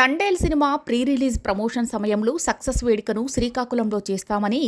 Thandel cinema pre release promotion సమయంలో success వేడుకను శ్రీకాకుళంలో చేస్తామని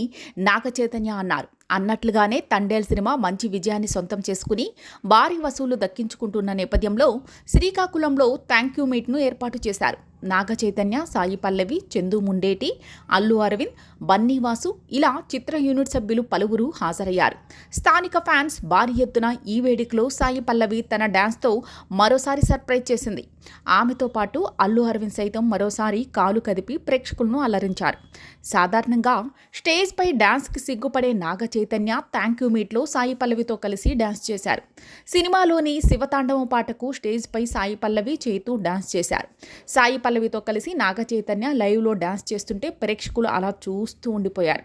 నాగచైతన్య అన్నారు. అన్నట్లుగానే తండేల్ సినిమా మంచి విజయాన్ని సొంతం చేసుకుని భారీ వసూలు దక్కించుకుంటున్న నేపథ్యంలో శ్రీకాకుళంలో థ్యాంక్ యూ మీట్ను ఏర్పాటు చేశారు. నాగ చైతన్య సాయి పల్లవి చందు ముండేటి అల్లు అరవింద్ బన్నీవాసు ఇలా చిత్ర యూనిట్ సభ్యులు పలువురు హాజరయ్యారు. స్థానిక ఫ్యాన్స్ భారీ ఎత్తున ఈ వేడుకలో సాయి పల్లవి తన డ్యాన్స్తో మరోసారి సర్ప్రైజ్ చేసింది. ఆమెతో పాటు అల్లు అరవింద్ సైతం మరోసారి కాలు కదిపి ప్రేక్షకులను అలరించారు. సాధారణంగా స్టేజ్పై డ్యాన్స్కి సిగ్గుపడే నాగ చైతన్య థ్యాంక్ యూ మీట్లో సాయి పల్లవితో కలిసి డ్యాన్స్ చేశారు. సినిమాలోని శివతాండవం పాటకు స్టేజ్పై సాయి పల్లవి చేతూ డ్యాన్స్ చేశారు. సాయి పల్లవితో కలిసి నాగ చైతన్య లైవ్లో డ్యాన్స్ చేస్తుంటే ప్రేక్షకులు అలా చూస్తూ ఉండిపోయారు.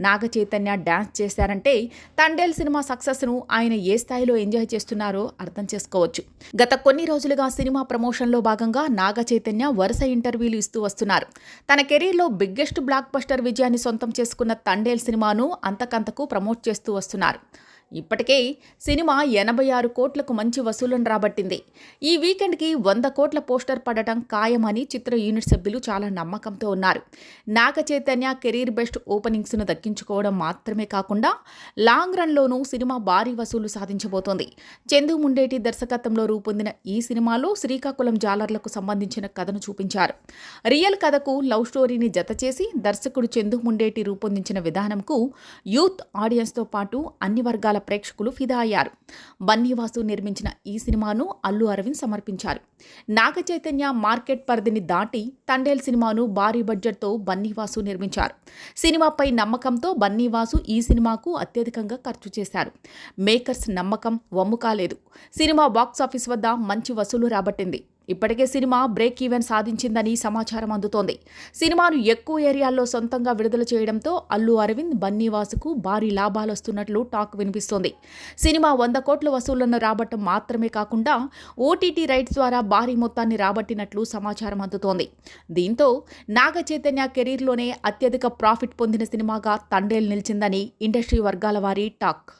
నాగ చైతన్య డ్యాన్స్ చేశారంటే తండేల్ సినిమా సక్సెస్ను ఆయన ఏ స్థాయిలో ఎంజాయ్ చేస్తున్నారో అర్థం చేసుకోవచ్చు. గత కొన్ని రోజులుగా సినిమా ప్రమోషన్లో భాగంగా నాగ చైతన్య వరుస ఇంటర్వ్యూలు ఇస్తూ వస్తున్నారు. తన కెరీర్లో బిగ్గెస్ట్ బ్లాక్ బస్టర్ విజయాన్ని సొంతం చేసుకున్న తండేల్ సినిమాను అంతకంతకు ప్రమోట్ చేస్తూ వస్తున్నారు. ఇప్పటికే సినిమా ఎనభై ఆరు కోట్లకు మంచి వసూలను రాబట్టింది. ఈ వీకెండ్కి వంద కోట్ల పోస్టర్ పడటం ఖాయమని చిత్ర యూనిట్ సభ్యులు చాలా నమ్మకంతో ఉన్నారు. నాగ చైతన్య కెరీర్ బెస్ట్ ఓపెనింగ్స్ను దక్కించుకోవడం మాత్రమే కాకుండా లాంగ్ రన్లోనూ సినిమా భారీ వసూలు సాధించబోతోంది. చందు ముండేటి దర్శకత్వంలో రూపొందిన ఈ సినిమాలో శ్రీకాకుళం జాలర్లకు సంబంధించిన కథను చూపించారు. రియల్ కథకు లవ్ స్టోరీని జత చేసి దర్శకుడు చందు ముండేటి రూపొందించిన విధానంకు యూత్ ఆడియన్స్తో పాటు అన్ని వర్గాల ప్రేక్షకులు ఫిదా అయ్యారు బన్నీవాసు నిర్మించిన ఈ సినిమాను అల్లు అరవింద్ సమర్పించారు. నాగ చైతన్య మార్కెట్ పరిధిని దాటి తండేల్ సినిమాను భారీ బడ్జెట్తో బన్నీవాసు నిర్మించారు. సినిమాపై నమ్మకంతో బన్నీవాసు ఈ సినిమాకు అత్యధికంగా ఖర్చు చేశారు. మేకర్స్ నమ్మకం వమ్ము కాలేదు సినిమా బాక్సాఫీస్ వద్ద మంచి వసూలు రాబట్టింది. ఇప్పటికే సినిమా బ్రేక్ ఈవెన్ సాధించిందని సమాచారం అందుతోంది. సినిమాను ఎక్కువ ఏరియాల్లో సొంతంగా విడుదల చేయడంతో అల్లు అరవింద్ బన్నీవాసుకు భారీ లాభాలు వస్తున్నట్లు టాక్ వినిపిస్తోంది. సినిమా వంద కోట్ల వసూళ్ళను రాబట్టం మాత్రమే కాకుండా ఓటీటీ రైట్స్ ద్వారా భారీ మొత్తాన్ని రాబట్టినట్లు సమాచారం అందుతోంది. దీంతో నాగ చైతన్య కెరీర్లోనే అత్యధిక ప్రాఫిట్ పొందిన సినిమాగా తండేల్ నిలిచిందని ఇండస్ట్రీ వర్గాల వారి టాక్.